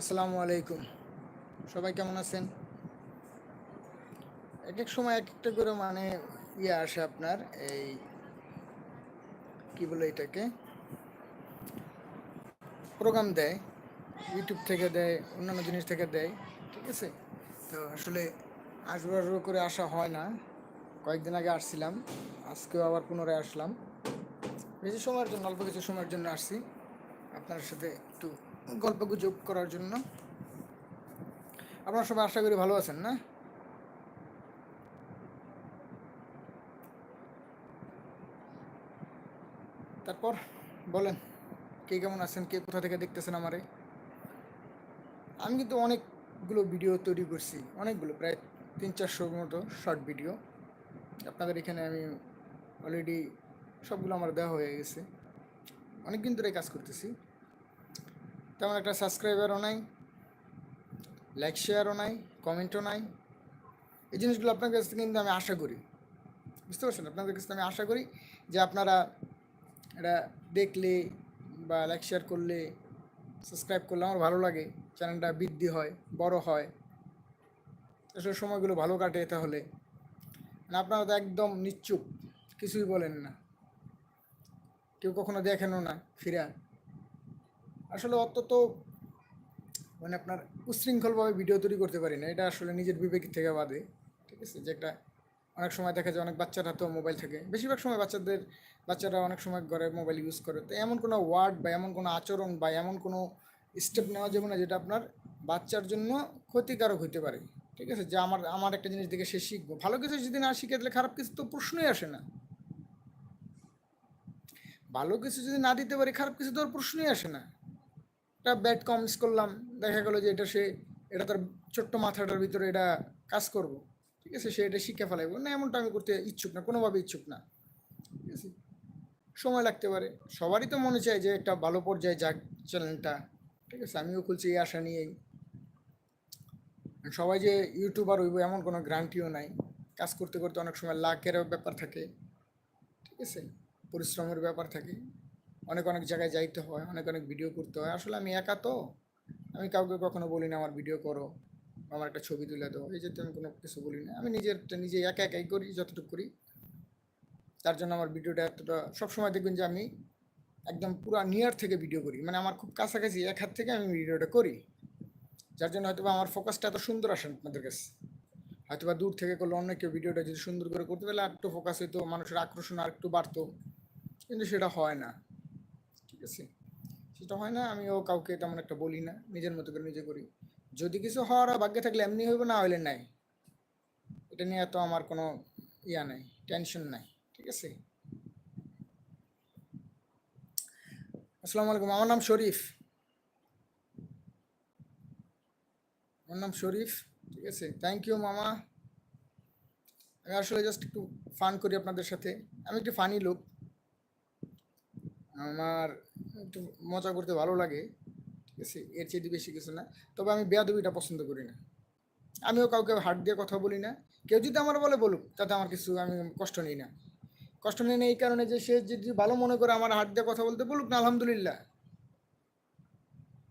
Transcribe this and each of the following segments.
আসসালামু আলাইকুম। সবাই কেমন আছেন? এক এক সময় এক একটা করে মানে ইয়ে আসে আপনার, এই কি বলে এটাকে? প্রোগ্রাম দেয় ইউটিউব থেকে দেয়, অন্যান্য জিনিস থেকে দেয়, ঠিক আছে? তো আসলে আসব আসব করে আসা হয় না। কয়েকদিন আগে আসছিলাম, আজকেও আবার পুনরায় আসলাম। বেশি সময়ের জন্য, অল্প কিছু সময়ের জন্য আসছি। আপনার সাথে একটু গল্প গুজব করার জন্য। আপনারা সবাই আশা করি ভালো আছেন, না? তারপর বলেন, কে কেমন আছেন, কে কোথা থেকে দেখতেছেন আমারে? আমি কিন্তু অনেকগুলো ভিডিও তৈরি করছি, অনেকগুলো, প্রায় তিন চারশোর মতো শর্ট ভিডিও আপনাদের এখানে আমি অলরেডি সবগুলো আমার দেওয়া হয়ে গেছে। অনেক দিন ধরে কাজ করতেছি। তেমন একটা সাবস্ক্রাইবারও নাই লাইক শেয়ারও নাই কমেন্টও নাই। এই জিনিসগুলো আপনার কাছ থেকে কিন্তু আমি আশা করি। বুঝতে পারছেন? আপনাদের কাছ থেকে আমি আশা করি যে আপনারা এটা দেখলে বা লাইক শেয়ার করলে সাবস্ক্রাইব করলে আমার ভালো লাগে চ্যানেলটা বৃদ্ধি হয়, বড় হয়। এসব সময়গুলো ভালো কাটে তাহলে। মানে আপনারা তো একদম নিশ্চুপ কিছুই বলেন না। কেউ কখনো দেখেনও না, ফিরা আসলে অত তো মানে আপনার উশৃঙ্খলভাবে ভিডিও তৈরি করতে পারি না। এটা আসলে নিজের বিবেক থেকে বাদে, ঠিক আছে? যে একটা অনেক সময় দেখা যায় অনেক বাচ্চারা হাতেও মোবাইল থাকে। বেশিরভাগ সময় বাচ্চাদের, বাচ্চারা অনেক সময় ঘরে মোবাইল ইউজ করে। তো এমন কোনো ওয়ার্ড বা এমন কোনো আচরণ বা এমন কোনো স্টেপ নেওয়া যাবে না যেটা আপনার বাচ্চার জন্য ক্ষতিকারক হতে পারে, ঠিক আছে? যে আমার আমার একটা জিনিস দেখে সে শিখব। ভালো কিছু যদি না শিখে, তাহলে খারাপ কিছু তো প্রশ্নই আসে না। ভালো কিছু যদি না দিতে পারি, খারাপ কিছু তো আর প্রশ্নই আসে না। একটা ব্যাড কমেন্টস করলাম, দেখা গেলো যে এটা সে, এটা তার ছোট্ট মাথাটার ভিতরে এটা কাজ করব। ঠিক আছে? সে এটা শিখে ফেলাইব না, এমনটা আমি করতে ইচ্ছুক না, কোনোভাবে ইচ্ছুক না। ঠিক আছে? সময় লাগতে পারে। সবারই তো মনে চায় যে একটা ভালো পর্যায়ে যাক চ্যানেলটা ঠিক আছে? আমিও খুলছি এই আশা নিয়েই। সবাই যে ইউটিউবার হইব এমন কোনো গ্রান্টিও নাই। কাজ করতে করতে অনেক সময় লাখের ব্যাপার থাকে। ঠিক আছে? পরিশ্রমের ব্যাপার থাকে। অনেক অনেক জায়গায় যাইতে হয়, অনেক অনেক ভিডিও করতে হয়। আসলে আমি একা তো। আমি কাউকে কখনো বলি না আমার ভিডিও করো আমার একটা ছবি তুলে দাও। এই যেতে আমি কোনো কিছু বলি না আমি নিজের নিজে একা, একাই করি, যতটুকু করি। তার জন্য আমার ভিডিওটা এতটা, সবসময় দেখবেন যে আমি একদম পুরো নিয়ার থেকে ভিডিও করি। মানে আমার খুব কাছাকাছি এক হাত থেকে আমি ভিডিওটা করি। যার জন্য হয়তো আমার ফোকাসটা এত সুন্দর আসে আপনাদের কাছে। হয়তো বা দূর থেকে করলে অন্য কেউ ভিডিওটা যদি সুন্দর করে করতে পারলে আর একটু ফোকাস হইতো, মানুষের আকর্ষণ আর একটু বাড়তো। কিন্তু সেটা হয় না। ঠিক আছে সেটা হয় না, আমিও কাউকে তেমন একটা বলি না, নিজের মতো করে নিজে করি। যদি কিছু হওয়ার ভাগ্যে থাকলে এমনি হইব, না হইলে নাই। এটা নিয়ে এত আমার কোনো ইয়া নাই টেনশন নাই, ঠিক আছে? আসসালামু আলাইকুম, আমার নাম শরীফ। আমার নাম শরীফ, ঠিক আছে? থ্যাংক ইউ মামা। আমি আসলে জাস্ট একটু ফান করি আপনাদের সাথে। আমি একটু ফানি লোক আমার একটু মজা করতে ভালো লাগে ঠিক আছে এর চেয়ে বেশি কিছু না। তবে আমি বেয়াদবিটা পছন্দ করি না। আমিও কাউকে হাট দিয়ে কথা বলি না। কেউ যদি আমার বলে বলুক তাতে আমার কিছু আমি কষ্ট নিই না। কষ্ট নিই না এই কারণে যে সে যদি ভালো মনে করে আমার হাট দিয়ে কথা বলতে বলুক না আলহামদুলিল্লাহ।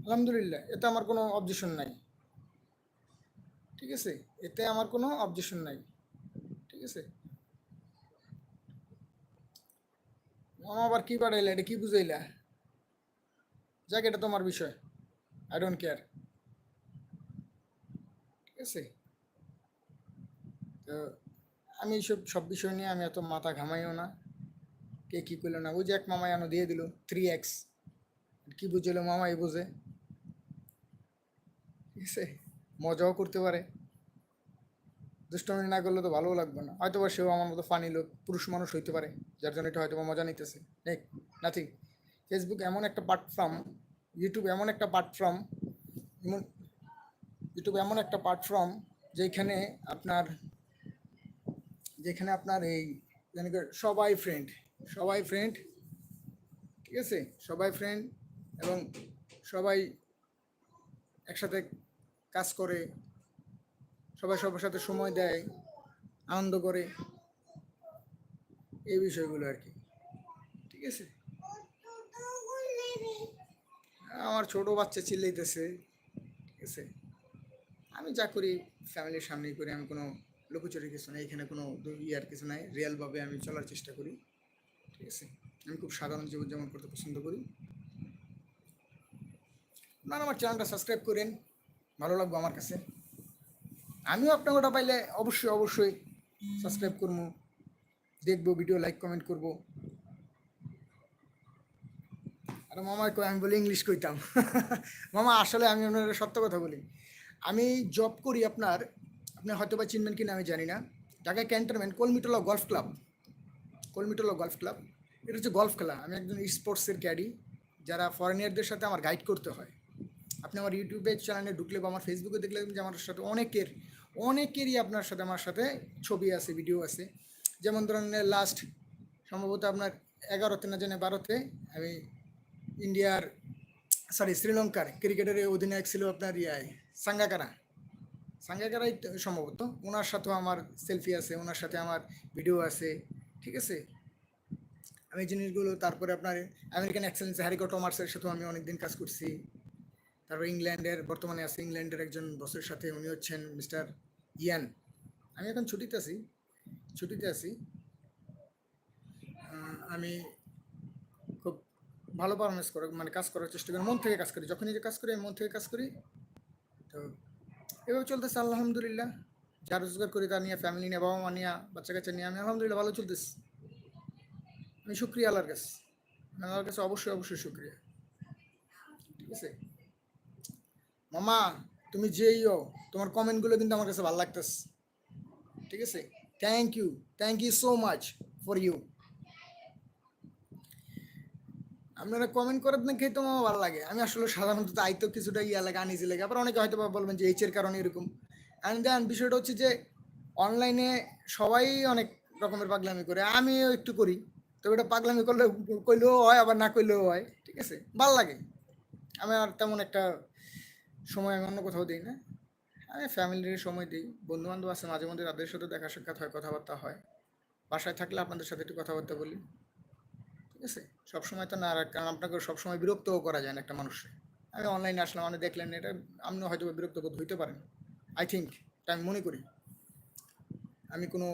আলহামদুলিল্লাহ এতে আমার কোনো অবজেকশন নাই। ঠিক আছে? এতে আমার কোনো অবজেকশন নাই। ঠিক আছে? মামা আবার কি পাঠাইলা এটা কি বুঝাইলা? যাক, এটা তোমার বিষয়। আই ডোন্ট কেয়ার ঠিক আছে? তো আমি এইসব, সব বিষয় নিয়ে আমি এত মাথা ঘামাইও না। কে কী করল না ওই যে এক মামাই আনো দিয়ে দিল থ্রি এক্স কি বুঝলো মামাই বোঝে। ঠিক আছে? মজাও করতে পারে। দুষ্টমি না করলে তো ভালোও লাগবে না। হয়তো বা সেও আমার মতো ফানি লোক, পুরুষ মানুষ হইতে পারে, যার জন্য এটা হয়তো বা মজা নিতেছে। নেক, নাথিং। ফেসবুক এমন একটা প্ল্যাটফর্ম ইউটিউব এমন একটা প্ল্যাটফর্ম এমন ইউটিউব এমন একটা প্ল্যাটফর্ম যেখানে আপনার যেখানে আপনার এই সবাই ফ্রেন্ড সবাই ফ্রেন্ড ঠিক আছে? সবাই ফ্রেন্ড এবং সবাই একসাথে কাজ করে সবাই সবার সাথে সময় দেয়, আনন্দ করে। এই বিষয়গুলো আর কি। ঠিক আছে? আমার ছোট বাচ্চা চিল্লাইতেছে। ঠিক আছে? আমি যা করি, ফ্যামিলির সামনেই করি, আমি কোনো লুকোচুরি কিছু নাই, এখানে কোনো ইয়ার কিছু নাই, রিয়েলভাবে আমি চলার চেষ্টা করি। ঠিক আছে? আমি খুব সাধারণ জীবনযাপন করতে পছন্দ করি। আপনারা আমার চ্যানেলটা সাবস্ক্রাইব করেন, ভালো লাগবে আমার কাছে। আমিও ওটা পাইলে অবশ্যই অবশ্যই সাবস্ক্রাইব করব, দেখব ভিডিও লাইক কমেন্ট করব। আর মামার কই আমি বলি ইংলিশ কইতাম। মামা, আসলে আমি আপনার সত্য কথা বলি। আমি জব করি আপনার, আপনি হয়তো বা চিনবেন কিনা আমি জানি না। Dhaka cantonment Kalmitola golf club Kalmitola golf club এটা হচ্ছে গলফ খেলা। আমি একজন স্পোর্টসের ক্যাডি যারা ফরেনিয়ারদের সাথে আমার গাইড করতে হয়। আপনি আমার ইউটিউবে চ্যানেলে ঢুকলে বা আমার ফেসবুকে দেখলে যে আমার সাথে অনেকের অনেকেরই আপনার সাথে, আমার সাথে ছবি আছে ভিডিও আছে। যেমন ধরেন লাস্ট সম্ভবত আপনার এগারোতে না জানে বারোতে আমি ইন্ডিয়ার সরি শ্রীলঙ্কার ক্রিকেটের অধিনায়ক ছিল আপনার ইয়াই সাঙ্গাকারা। সাঙ্গাকারাই সম্ভবত। ওনার সাথেও আমার সেলফি আছে, ওনার সাথে আমার ভিডিও আছে, ঠিক আছে? আমি জিনিসগুলো, তারপরে আপনার আমেরিকান এক্সেলেন্স হ্যারিকো টমার্সের সাথেও আমি অনেকদিন কাজ করছি। তারপর ইংল্যান্ডের, বর্তমানে আছে ইংল্যান্ডের একজন বসের সাথে, উনি হচ্ছেন মিস্টার ইয়ান আমি এখন ছুটিতে আছি ছুটিতে আছি। আমি খুব ভালো পারফরমেন্স করে মানে কাজ করার চেষ্টা করি, মন থেকে কাজ করি, যখনই যে কাজ করি, আমি মন থেকে কাজ করি। তো এভাবে চলতেছে, আলহামদুলিল্লাহ। যা রোজগার করি তা নিয়ে ফ্যামিলি নিয়ে বাবা মা নিয়ে বাচ্চা কাচ্চা নিয়ে, আমি আলহামদুলিল্লাহ ভালো চলতেছি। আমি শুক্রিয়া আল্লাহর কাছে। আল্লাহর কাছে অবশ্যই অবশ্যই শুক্রিয়া। ঠিক আছে? মামা, তুমি যেই হও তোমার কমেন্টগুলো কিন্তু আমার কাছে ভালো লাগতেছে। ঠিক আছে? Thank you thank you so much for you আপনারা কমেন্ট করার দেখেই তো আমার ভালো লাগে। আমি আসলে সাধারণত আইতো কিছুটা ইয়া লাগে আনিজি লাগে। আবার অনেকে হয়তো বলবেন যে এইচের কারণে এরকম। অ্যান্ড দেন বিষয়টা হচ্ছে যে অনলাইনে সবাই অনেক রকমের পাগলামি করে। আমিও একটু করি। তবে এটা পাগলামি করলে কইলেও হয়, আবার না কইলেও হয়। ঠিক আছে? ভালো লাগে। আমি আর তেমন একটা সময় আমি অন্য কোথাও দিই না। আমি ফ্যামিলির সময় দিই। বন্ধু বান্ধব আছে, মাঝে মধ্যে তাদের সাথে দেখা সাক্ষাৎ হয়, কথাবার্তা হয়। বাসায় থাকলে আপনাদের সাথে একটু কথাবার্তা বলি। ঠিক আছে? সবসময় তো না কারণ আপনাকে সবসময় বিরক্তও করা যায় না একটা মানুষের আমি অনলাইনে আসলাম মানে দেখলেন এটা আপনি হয়তো বিরক্ত বোধ হইতে পারেন। আই থিঙ্ক এটা আমি মনে করি। আমি কোনো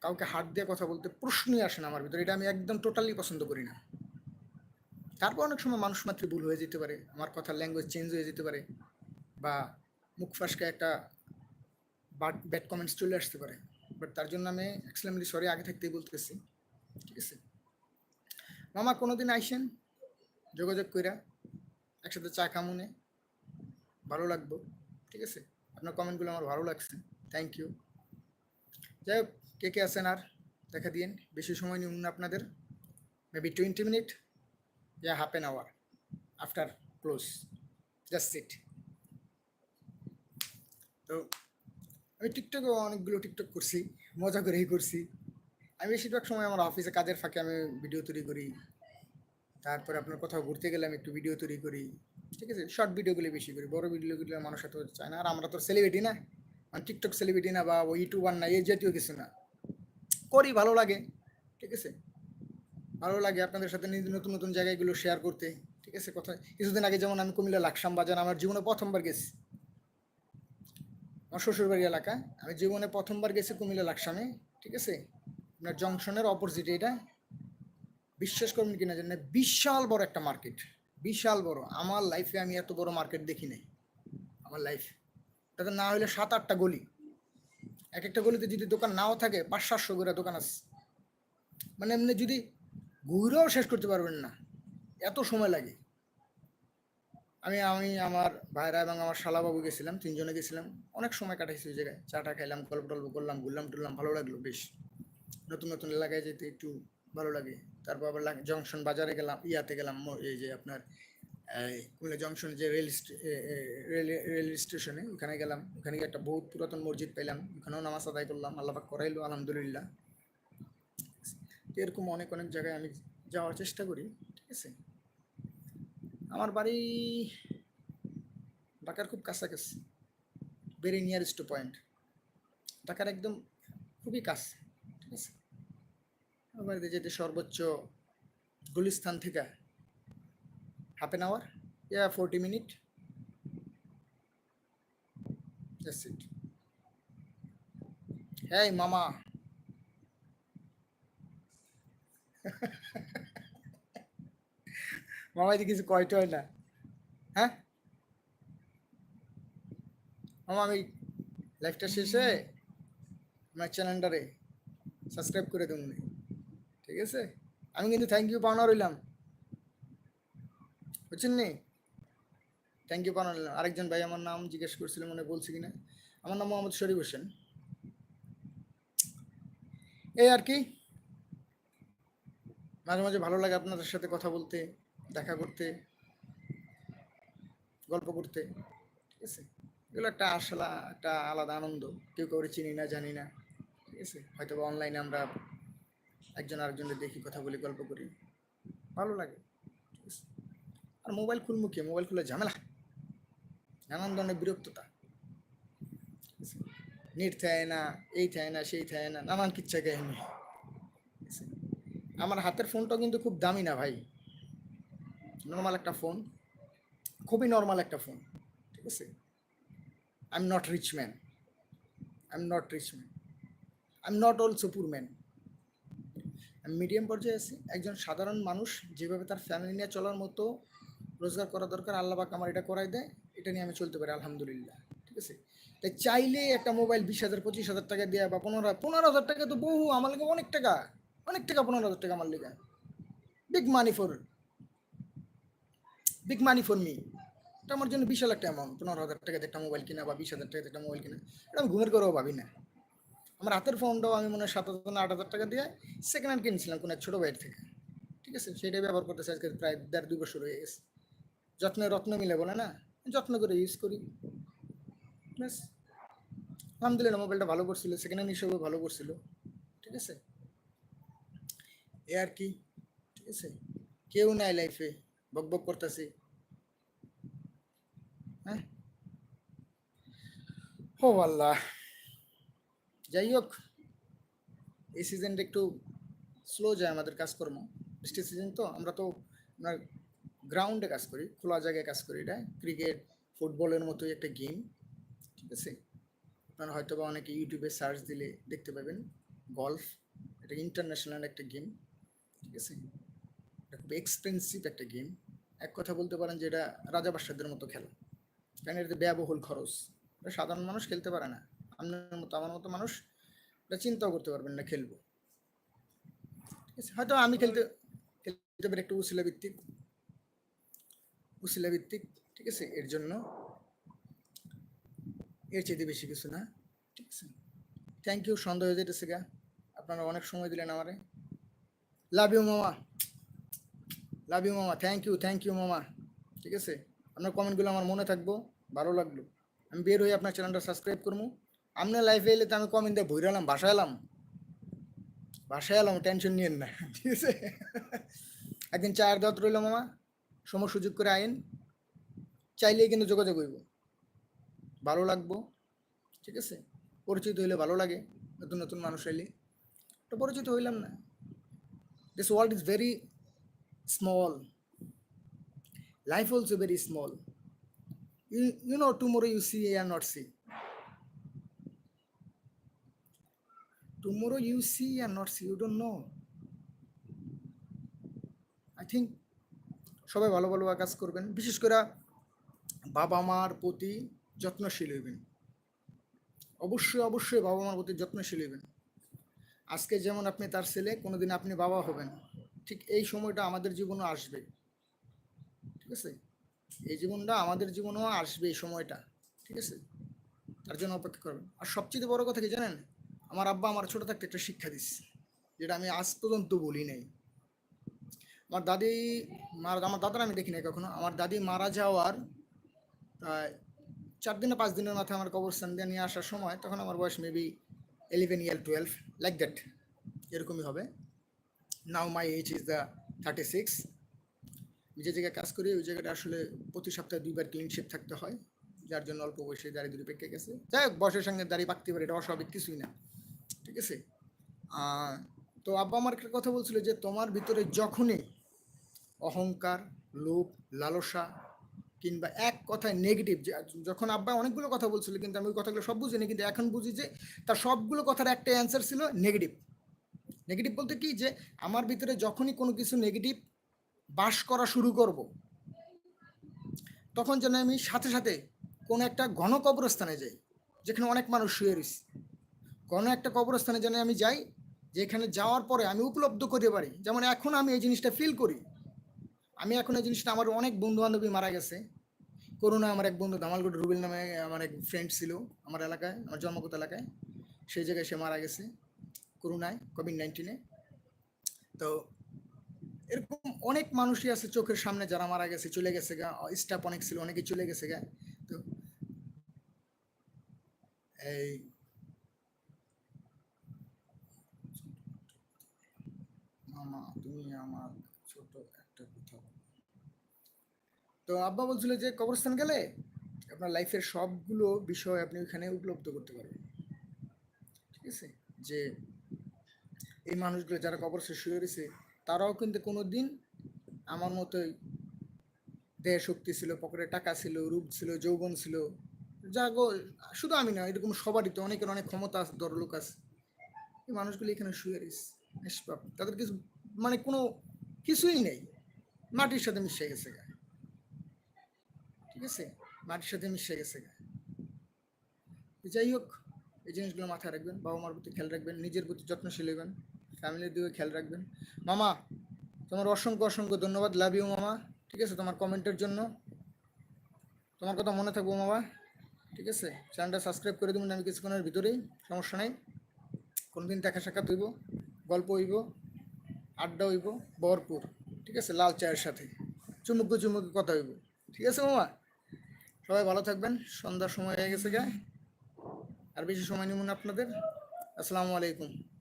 কাউকে হাত দিয়ে কথা বলতে প্রশ্নই আসে না আমার ভিতরে। এটা আমি একদম টোটালি পছন্দ করি না। তারপর অনেক সময় মানুষ মাত্র ভুল হয়ে যেতে পারে। আমার কথার ল্যাঙ্গুয়েজ চেঞ্জ হয়ে যেতে পারে বা মুখ ফাঁসকে একটা বাড ব্যাড কমেন্টস চলে আসতে পারে। বাট তার জন্য আমি এক্সেলেমলি সরি আগে থাকতেই বলতেছি, ঠিক আছে? মামা কোনো দিন আইসেন? যোগাযোগ কইরা একসাথে চা কামুনে ভালো লাগবো, ঠিক আছে? আপনার কমেন্টগুলো আমার ভালো লাগছে থ্যাংক ইউ যাই হোক, কে কে আছেন আর? দেখা দিন বেশি সময় নিন আপনাদের। Maybe twenty minute yeah half an hour after close just sit তো আমি টিকটকে অনেকগুলো টিকটক করছি, মজা করেই করছি। আমি বেশিরভাগ সময় আমার অফিসে কাজের ফাঁকে আমি ভিডিও তৈরি করি। তারপরে আপনার কোথাও ঘুরতে গেলে আমি একটু ভিডিও তৈরি করি। ঠিক আছে? শর্ট ভিডিওগুলি বেশি করি, বড় ভিডিওগুলো মানুষ এত চায় না। আর আমরা তো সেলিব্রিটি না। মানে টিকটক সেলিব্রিটি না বা ইউটিউবার না এই জাতীয় কিছু না। করি, ভালো লাগে। ঠিক আছে? ভালো লাগে আপনাদের সাথে নতুন নতুন জায়গাগুলো শেয়ার করতে। ঠিক আছে, কথা কিছুদিন আগে যেমন আমি কুমিল্লা লাকসাম বাজার, আমার জীবনে প্রথমবার গেছি। আমার শ্বশুরবাড়ি এলাকা। আমি জীবনে প্রথমবার গেছি কুমিল্লা লাকসামে। ঠিক আছে? আপনার জংশনের অপোজিটে এটা। বিশ্বাস করবেন কিনা জানেন বিশাল বড় একটা মার্কেট বিশাল বড়। আমার লাইফে আমি এত বড় মার্কেট দেখি নাই। আমার লাইফ তাতে না হলে সাত আটটা গলি। এক একটা গলিতে যদি দোকান নাও থাকে, পাঁচ সাতশো করে দোকান আছে। মানে এমনি যদি ঘুরেও শেষ করতে পারবেন না। এত সময় লাগে। আমি আমি আমার ভাইরা এবং আমার শালাবাবু গেছিলাম, তিনজনে গেছিলাম। অনেক সময় কাটাইছি ওই জায়গায়। চাটা খাইলাম, গল্প টল্প করলাম, ঘুরলাম টুরলাম, ভালো লাগল বেশ। নতুন নতুন এলাকায় যেতে একটু ভালো লাগে। তারপর আবার জংশন বাজারে গেলাম, ইয়াতে গেলাম এই যে আপনার কুমিল্লা জংশন যে রেল রেল রেল স্টেশনে, ওখানে গেলাম। ওখানে গিয়ে একটা বহুত পুরাতন মসজিদ পেলাম ওখানেও নামাজ আদায় করলাম, আল্লাহ করাইলো, আলহামদুলিল্লাহ। এরকম অনেক অনেক জায়গায় আমি যাওয়ার চেষ্টা করি ঠিক আছে? আমার বাড়ি ঢাকার খুব কাছাকাছি ভেরি নিয়ারেস্ট টু পয়েন্ট ঢাকার একদম খুবই কাছ ঠিক আছে? আমার বাড়িতে যেতে সর্বোচ্চ গুলিস্তান থেকে half an hour yeah forty minute. Hey, মামা! মামা এদিকে কিছু কয়টা হয় না। হ্যাঁ? মামা, আমি লাইফটা শেষে আমার চ্যানেলটারে সাবস্ক্রাইব করে দেবো ঠিক আছে? আমি কিন্তু থ্যাংক ইউ পাওনা রইলাম। বুঝছেন নি? থ্যাংক ইউ পাওনা রইলাম। আরেকজন ভাই আমার নাম জিজ্ঞেস করছিল, মনে বলছি কিনা। আমার নাম মোহাম্মদ শরীফ হোসেন। এই আর কি? মাঝে মাঝে ভালো লাগে আপনাদের সাথে কথা বলতে, দেখা করতে, গল্প করতে, ঠিক আছে? এগুলো একটা আসলা একটা আলাদা আনন্দ। কেউ কাউরে চিনি না, জানি না, ঠিক আছে? হয়তো বা অনলাইনে আমরা একজন আরেকজনের দেখি, কথা বলি, গল্প করি। ভালো লাগে, ঠিক আর মোবাইল খুলমু কি? মোবাইল খুলে ঝামেলা? নানান ধরনের বিরক্ততা নেট থাকে না, এই থাকে না, সেই থাকে না, নানান কিচ্ছা কাহিনী? আমার হাতের ফোনটাও কিন্তু খুব দামি না ভাই। নর্মাল একটা ফোন খুবই নর্মাল একটা ফোন ঠিক আছে? I am not rich man I am not rich man I am not also poor man আমি মিডিয়াম পর্যায়ে আছি। একজন সাধারণ মানুষ যেভাবে তার ফ্যামিলি নিয়ে চলার মতো রোজগার করা দরকার, আল্লাহ পাক আমার এটা করাই দেয়। এটা নিয়ে আমি চলতে পারি, আলহামদুলিল্লাহ, ঠিক আছে? তাই চাইলে একটা মোবাইল বিশ হাজার, পঁচিশ হাজার টাকা দেওয়া বা পনেরো পনেরো হাজার টাকা তো বহু আমার লেগে অনেক টাকা। অনেক টাকা, পনেরো হাজার টাকা আমার লেগে। Big money for big money for me এটা আমার জন্য বিশাল একটা অ্যামাউন্ট পনেরো হাজার টাকাতে একটা মোবাইল কিনা বা বিশ হাজার টাকাতে একটা মোবাইল কিনা। এটা আমি ঘুমের করেও ভাবি না। আমার হাতের ফোনটাও আমি মনে হয় সাত হাজার না আট হাজার টাকা দিয়ে সেকেন্ড হ্যান্ড কিনছিলাম কোনো এক ছোটো ভাইয়ের থেকে। ঠিক আছে? সেটাই ব্যবহার করতেছে আজকে প্রায় দেড় দুই বছর হয়ে গেছে। যত্নে, রত্ন মিলে বলে না? যত্ন করে ইউজ করি। ব্যাস। আলহামদুলিল্লাহ মোবাইলটা ভালো করছিল। সেকেন্ড হ্যান্ড হিসেবে ভালো করছিল। ঠিক আছে? এ আর কি? ঠিক আছে? কেউ নাই লাইফে বক বক করতেছে। হ্যাঁ? ও আল্লাহ। যাই হোক, এই সিজনটা একটু স্লো যায় আমাদের কাজকর্ম। বৃষ্টি সিজন তো, আমরা তো আপনার গ্রাউন্ডে কাজ করি, খোলা জায়গায় কাজ করি এটা ক্রিকেট ফুটবলের মতোই একটা গেম ঠিক আছে? আপনারা হয়তো বা অনেকে ইউটিউবে সার্চ দিলে দেখতে পাবেন। গলফ এটা ইন্টারন্যাশনাল একটা গেম ঠিক আছে? এটা খুব এক্সপেন্সিভ একটা গেম এক কথা বলতে পারেন যে এটা রাজা বাদশাদের মতো খেলা। কারণ এটাতে ব্যয়বহুল খরচ। এটা সাধারণ মানুষ খেলতে পারে না। আপনার মতো, আমার মতো মানুষ এটা চিন্তাও করতে পারবেন না খেলব। ঠিক আছে? হয়তো আমি খেলতে খেলতে পারি একটু উসিলা ভিত্তিক। উসিলা ভিত্তিক, ঠিক আছে? এর জন্য এর চাইতে বেশি কিছু না। ঠিক আছে? থ্যাংক ইউ সন্দেহ হয়ে যেতেছে আপনারা অনেক সময় দিলেন আমারে। লাভ ইউ মামা লাভ ইউ মামা থ্যাংক ইউ থ্যাংক ইউ মামা ঠিক আছে? আপনার কমেন্টগুলো আমার মনে থাকব, ভালো লাগল। আমি বের হয়ে আপনার চ্যানেলটা সাবস্ক্রাইব করব। আপনার লাইফে এলে তো আমি কমেন্ট দিয়ে এলাম, বাসায় এলাম। বাসায় এলাম টেনশন নিয়েন না। ঠিক আছে? একদিন চায়ের দাওয়াত রইল, মামা। সময় সুযোগ করে আইন। চাইলেই কিন্তু যোগাযোগ হইব। ভালো লাগবো। ঠিক আছে? পরিচিত হইলে ভালো লাগে। নতুন নতুন মানুষ এলে তো পরিচিত হইলাম না। This world is very small life also very small you, you know tomorrow you see and not see. Tomorrow you see and not see. You don't know. I think সবাই ভালো ভালো কাজ করবেন। বিশেষ করে বাবা মার প্রতি যত্নশীল হইবেন। অবশ্যই অবশ্যই বাবা মার প্রতি যত্নশীল হইবেন। আজকে যেমন আপনি তার ছেলে, কোনোদিন আপনি বাবা হবেন। ঠিক এই সময়টা আমাদের জীবনে আসবে। ঠিক আছে? এই জীবনটা আমাদের জীবনেও আসবে এই সময়টা। ঠিক আছে? তার জন্য অপেক্ষা করবেন। আর সবচেয়ে বড় কথা কি জানেন? আমার আব্বা আমার ছোটো থাকতে একটা শিক্ষা দিচ্ছে, যেটা আমি আজ পর্যন্ত বলি নাই। আমার দাদি মার, আমার দাদার আমি দেখি নাই কখনো। আমার দাদি মারা যাওয়ার প্রায় চার দিনে পাঁচ দিনের মাথায় আমার কবরস্থান দিয়ে নিয়ে আসার সময়, তখন আমার বয়স maybe eleven year twelve like that এরকমই হবে। Now my age is the thirty six যে জায়গায় কাজ করি, ওই জায়গাটা আসলে প্রতি সপ্তাহে দুইবার ক্লিনশিপ থাকতে হয়। যার জন্য অল্প বয়সে দাড়ি দুটো পেকে গেছে। যাই হোক, বয়সের সঙ্গে দাড়ি পাকতে পারে, এটা অস্বাভাবিক কিছুই না। ঠিক আছে? তো আব্বা আমার কথা বলছিল যে, তোমার ভিতরে যখনই অহংকার, লোভ, লালসা কিংবা এক কথায় নেগেটিভ যখন আব্বা অনেকগুলো কথা বলছিল, কিন্তু আমি ওই কথাগুলো সব বুঝিনি কিন্তু এখন বুঝি যে, তার সবগুলো কথার একটা অ্যান্সার ছিল নেগেটিভ নেগেটিভ বলতে কি যে, আমার ভিতরে যখনই কোনো কিছু নেগেটিভ বাস করা শুরু করব, তখন যেন আমি সাথে সাথে কোনো একটা ঘন কবরস্থানে যাই, যেখানে অনেক মানুষ শুয়ে রয়েছে। কোনো একটা কবরস্থানে যেন আমি যাই, যেখানে যাওয়ার পরে আমি উপলব্ধ করতে পারি। যেমন এখন আমি এই জিনিসটা ফিল করি। আমি এখন এই জিনিসটা আমার অনেক বন্ধু বান্ধবী মারা গেছে। করোনা আমার এক বন্ধু দামালগড় রুবেল নামে আমার এক ফ্রেন্ড ছিল আমার এলাকায়, আমার জন্মগত এলাকায়। সেই জায়গায় সে মারা গেছে করোনায় কোভিড নাইন্টিনে তো এরকম অনেক মানুষই আছে চোখের সামনে যারা মারা গেছে, চলে গেছে গা স্টাফ অনেক ছিল অনেকে চলে গেছে গা। তো এই মামা, তুমি আমার ছোট একটা কথা। তো আব্বা বলছিল যে, কবরস্থান গেলে আপনার লাইফের সবগুলো বিষয় আপনি ওইখানে উপলব্ধ করতে পারবেন। ঠিক আছে? যে এই মানুষগুলো যারা কবরস্থানে শুয়ে রয়েছে, তারাও কিন্তু কোনো দিন আমার মতোই দেহ শক্তি ছিল, পকেটে টাকা ছিল, রূপ ছিল, যৌবন ছিল, যা গো, শুধু আমি না, এরকম সবারই তো অনেকের অনেক ক্ষমতা আছে লোক আছে। এই মানুষগুলো এখানে শুয়ে রয়েছে তাদের কিছু মানে কোনো কিছুই নেই। মাটির সাথে মিশে গেছে গা। ঠিক আছে? মাটির সাথে মিশে গেছে গা। যাই হোক, এই জিনিসগুলো মাথায় রাখবেন বাবা মার প্রতি খেয়াল রাখবেন, নিজের প্রতি যত্নশীল হবেন ফ্যামিলির দিকে খেয়াল রাখবেন। মামা, তোমার অসংখ্য অসংখ্য ধন্যবাদ লাভ ইউ মামা। ঠিক আছে? তোমার কমেন্টের জন্য। তোমার কথা মনে থাকব, মামা। ঠিক আছে? চ্যানেলটা সাবস্ক্রাইব করে দেবেন, আমি কিছুক্ষণের ভিতরেই, সমস্যা নেই। কোনদিন দেখা সাক্ষাৎ হইব, গল্প হইব। আড্ডা হইব, ভরপুর। ঠিক আছে? লাল চায়ের সাথে। চুমুক চুমুক কথা হইব। ঠিক আছে মামা? সবাই ভালো থাকবেন। সন্ধ্যার সময় হয়ে গেছে গায়ে আর বেশি সময় নেব না আপনাদের। আসসালামু আলাইকুম।